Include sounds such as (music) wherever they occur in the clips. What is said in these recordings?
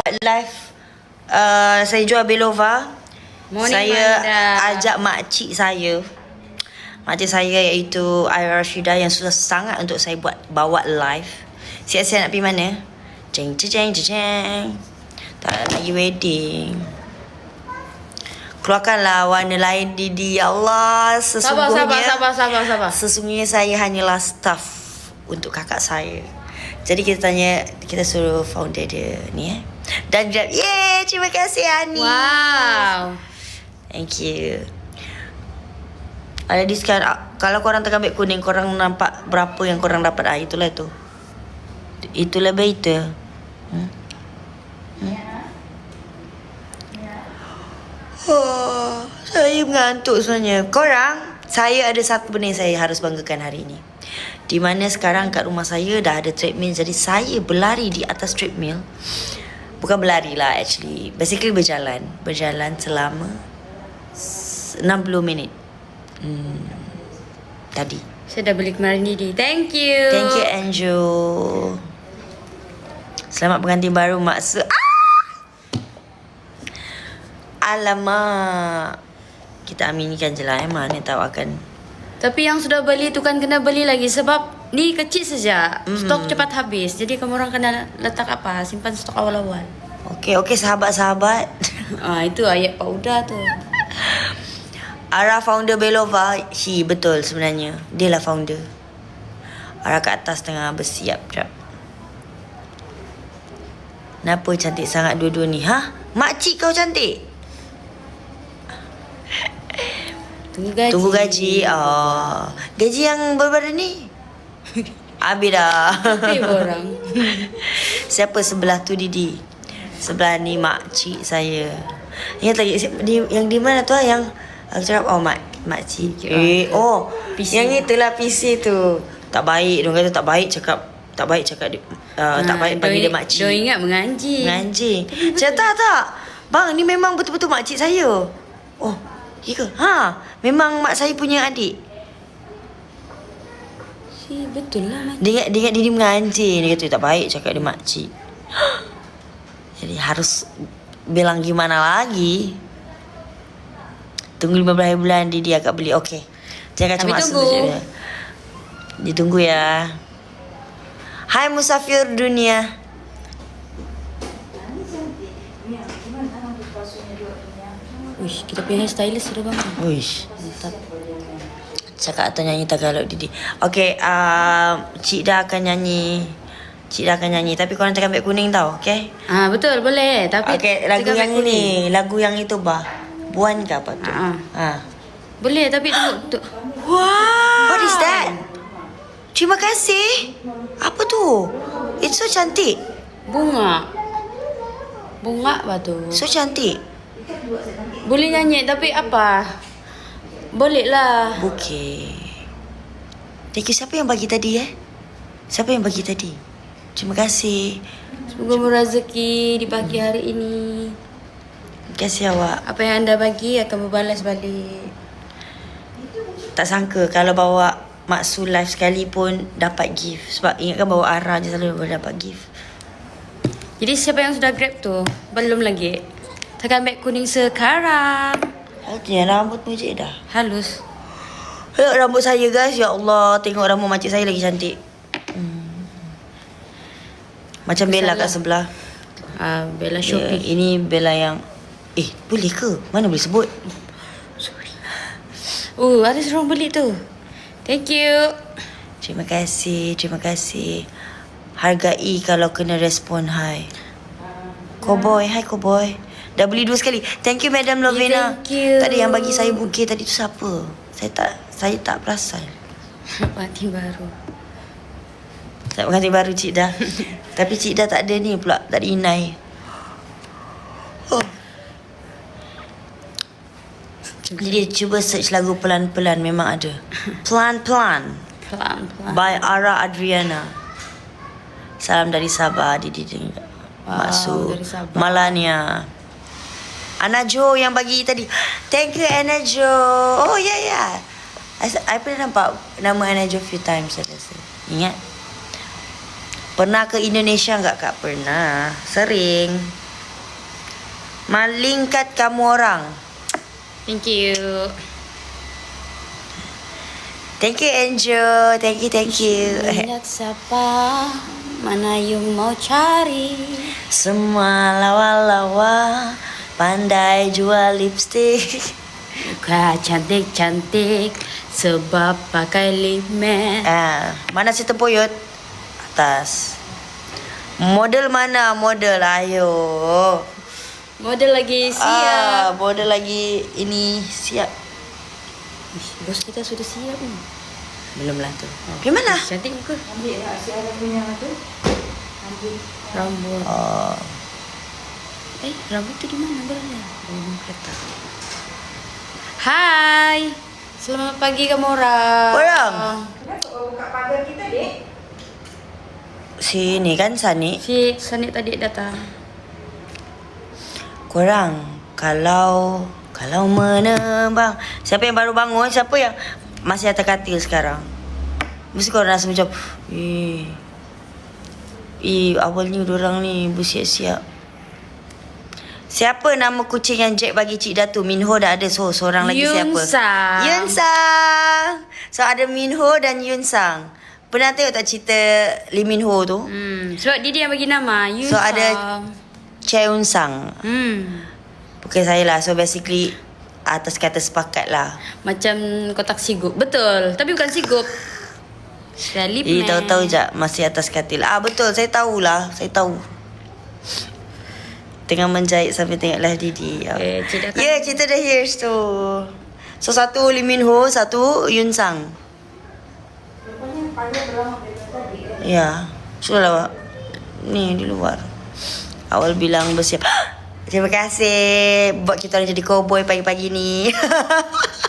live uh, saya jual Belova. Morning, saya Manda. ajak makcik saya. Makcik saya iaitu Aira Rashida yang susah sangat untuk saya buat bawa live. Siap-siap nak pergi mana? Jeng jeng jeng jeng. Tak nak wedding. Keluarkanlah warna lain Didi. Ya Allah, Sabar, sesungguhnya. sabar, sabar, sabar, sabar. Sesungguhnya saya hanyalah staff untuk kakak saya. Jadi kita tanya, kita suruh founder dia ni eh. Dan dia, yeay, terima kasih Ani. Wow. Thank you. Ada diskaun. Ah, Kalau korang tengah ambil kuning, korang nampak berapa yang korang dapat. Ah, itulah tu. Itulah better. Hmm? Hmm? Oh, saya mengantuk sebenarnya. Korang, saya ada satu benda yang saya harus banggakan hari ini. Di mana sekarang kat rumah saya dah ada treadmill. Jadi saya berlari di atas treadmill. Bukan berlari lah actually. Basically berjalan. Berjalan selama s- 60 minit. Hmm, tadi. Saya dah beli kemarin Didi. Thank you. Thank you Andrew. Selamat pengantin baru maksud. Ah! Alamak. Kita aminkan je lah eh. Mana tahu akan. Tapi yang sudah beli tu kan kena beli lagi sebab ni kecil saja. Stok cepat habis. Jadi kamu orang kena letak apa? Simpan stok awal-awal. Okey, okey sahabat-sahabat. (laughs) Ah itu ayat Pak Uda tu. Ara founder Belova, he betul sebenarnya. Dia lah founder. Ara kat atas tengah bersiap. Jap. Kenapa cantik sangat dua-dua ni? Ha? Makcik kau cantik? Tunggu gaji. Tunggu gaji. Oh. Gaji yang baru-baru ni? Habis dah. Orang. (laughs) Siapa sebelah tu Didi? Sebelah ni makcik saya. Ingat lagi di, yang di mana tu ah, yang aku cakap oh mak makcik. Eh oh PC. yang itulah PC tu. Tak baik dia kata tak baik cakap tak baik cakap dia uh, tak baik panggil dia makcik. Dia ingat mengaji. Menganjing. Cakap tak tak. Bang ni memang betul-betul makcik saya. Oh, ya ke? Ha, memang mak saya punya adik. Betul lah Mak. Dia ingat, dia ingat dia ni menganjing. Dia kata tak baik cakap dia makcik. (gasps) Jadi harus bilang gimana lagi. Tunggu 15 hari bulan dia, dia agak beli. Okey. Jangan cuma tunggu. Ditunggu ya. Hai musafir dunia. Uish, kita punya hairstylist sudah bangun. Uish. Mantap. Cakap atau nyanyi Tagalog Didi. Okey, uh, Cik dah akan nyanyi. Cik dah akan nyanyi. Tapi korang cakap ambil kuning tau, okey? Ah betul boleh tapi Okey, lagu yang ini. Lagu yang itu bah. Buan ke apa tu? Ah, ah. Ha. Boleh tapi tunggu tu. Wow. What is that? Terima kasih. Apa tu? It's so cantik. Bunga. Bunga apa tu? So cantik. Boleh nyanyi tapi apa? Boleh lah. Bukit. Thank you. Siapa yang bagi tadi eh? Siapa yang bagi tadi? Terima kasih. Semoga merazeki di pagi hari ini. Terima kasih awak. Apa yang anda bagi akan berbalas balik. Tak sangka kalau bawa Maksu live sekali pun dapat gift. Sebab ingatkan bawa Ara je selalu boleh dapat gift. Jadi siapa yang sudah grab tu? Belum lagi. Tekan beg kuning sekarang. Hatinya rambut pun je dah. Halus. Tengok rambut saya guys. Ya Allah. Tengok rambut makcik saya lagi cantik. Hmm. Macam Bella kat sebelah. Ah, Bella Ya, Shopee. ini Bella yang... Eh, boleh ke? Mana boleh sebut? Oh, ada seorang beli tu. Thank you. Terima kasih. Terima kasih. Hargai kalau kena respon hai. Cowboy. Hai Cowboy. Dah beli dua sekali. Thank you Madam Lovina. thank you. Tadi yang bagi saya bukit tadi tu siapa? Saya tak saya tak perasan. (laughs) Parti baru. Tak pengantin baru Cik Dah. (laughs) Tapi Cik Dah tak ada ni pula. Tak ada inai. Oh. Jadi cuba search lagu pelan-pelan memang ada. Pelan-pelan Pelan-pelan. by Ara Adriana. Salam dari Sabah Didi dengan Wow, Maksud dari Sabah. Malania. Ana Jo yang bagi tadi. Thank you Ana Jo. Oh ya yeah, ya. Yeah. I, I pernah nampak nama Ana Jo few times saya rasa. Ingat? Pernah ke Indonesia enggak kak? Pernah. Sering. Malingkat kamu orang. Thank you. Thank you Angel. Thank you, thank you. Banyak siapa mana you mau cari? Semua lawa-lawa pandai jual lipstick. (laughs) Muka cantik-cantik sebab pakai lip matte. Ah, mana si tempoyot? Atas. Model mana model? Ayo. Model lagi siap. Ah, model lagi ini siap. Ish, Bos kita sudah siap ni. Belum lah tu. Pergi mana? Cantik muka. Ambil lah si Ara punya tu. Ambil. Rambut. Oh. Eh, rambut tu di mana berada? Belum kereta. Hai. Selamat pagi kamu orang. Orang? Kenapa kau buka pagar kita, Dek? Sini kan Sani. Si Sanit tadi datang. Korang kalau kalau menembang siapa yang baru bangun siapa yang masih atas katil sekarang mesti korang rasa macam eh eh awalnya orang ni bersiap-siap Siapa nama kucing yang Jack bagi Cik Datu? Minho dah ada. So, seorang lagi siapa? Yun Sang. Yun Sang. So, ada Minho dan Yun Sang. Pernah tengok tak cerita Lee Min Ho tu? Hmm, sebab dia dia yang bagi nama. Yun So, ada Sang. Cheon Sang. Hmm. Bukan saya lah. So, basically atas kata sepakat lah. Macam kotak sigup. Betul. Tapi bukan sigup. Selip Eh, tahu-tahu je masih atas katil. Ah, betul. Saya tahulah. Saya tahu. Tengah menjahit sampai tengok live Didi. Eh, Cik dah kan- Ya, yeah, cerita The Hears tu. So, satu Lee Min Ho, satu Yun Sang. Kan? Ya. Sudah lah. Ni, di luar. Awal bilang bersiap. (gasps) Terima kasih. Buat kita orang jadi cowboy pagi-pagi ni.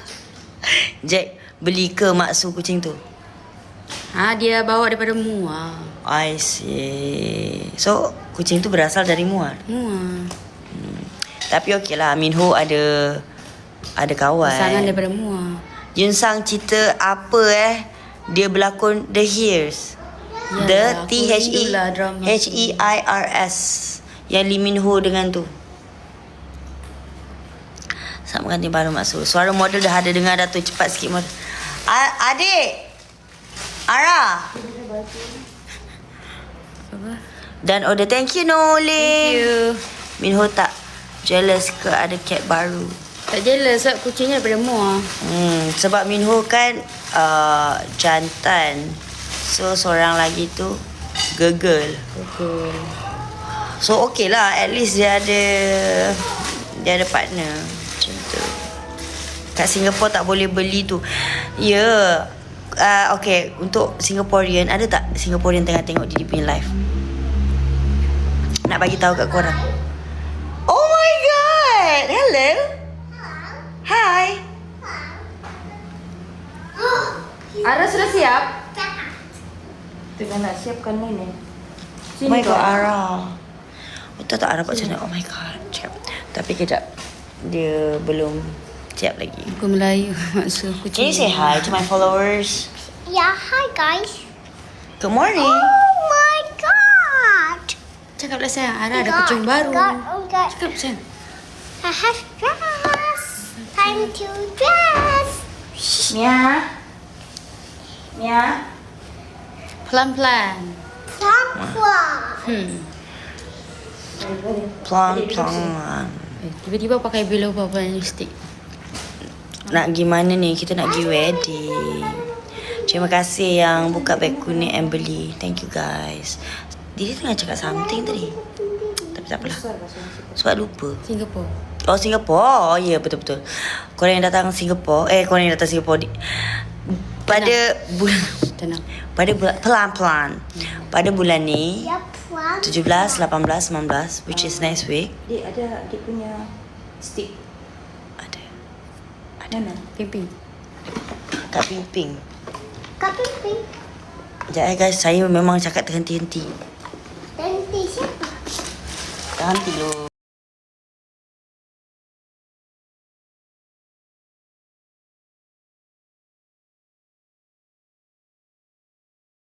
(laughs) Jack, beli ke maksu kucing tu? Ha, dia bawa daripada Muar. I see. So, kucing tu berasal dari Muar. Muar. Tapi okey lah, Min Ho ada ada kawan. Pasangan daripada Muar. Yun Sang cerita apa eh? Dia berlakon The Hears. Yalah, The T H E drama H E I R S. Yang Lee Min Ho dengan tu. Sama ganti baru masuk. Suara model dah ada dengar dah tu. Cepat sikit model. A- adik. Ara. Apa? Dan order thank you Nolin. Thank you. Min Ho tak jealous ke ada cat baru. Tak jealous sebab kucingnya daripada Muar. Hmm, sebab Min Ho kan uh, jantan. So seorang lagi tu gegel. Betul. So okay lah at least dia ada dia ada partner. Macam tu. Kat Singapore tak boleh beli tu. Ya. Yeah. Uh, okay, untuk Singaporean ada tak Singaporean tengah tengok Didi punya live? Nak bagi tahu kat korang. Oh my god. Hello. Hi. Ara sudah siap? Tengah nak siapkan ni ni. Oh my god, Ara. Betul tak Ara buat macam mana? Oh my god. Cakap. Tapi kejap. Dia belum siap lagi. Aku Melayu (laughs) maksud Can kucing. you say hi to my followers? Yeah, hi guys. Good morning. Oh. Cakaplah sayang, Ara ada kucing baru. God, oh god. Cakap sayang. I have dress. Time to dress. Mia. Mia. Pelan-pelan. Plum plum. Hmm. Plum plum. Eh, tiba-tiba pakai below bubble lipstick. Nak pergi mana ni? Kita nak pergi wedding. Terima kasih yang buka beg kuning and beli. Thank you guys. Didi tengah cakap something tadi. Tapi tak apalah. Sebab lupa. Singapore. Oh Singapore. Oh ya yeah, betul-betul. Korang yang datang Singapore. Eh korang yang datang Singapore. Di, pada bulan (laughs) Tenang. pada bulan pelan-pelan. Pada bulan ni Yeah, plum. 17, 18, 19 which is next week. Dek ada dia punya stick. Ada Mana? Pimpin. kat Pimping. Kopi pink. Sekejap eh guys, saya memang cakap terhenti-henti. Dan di siapa? Terhenti dulu.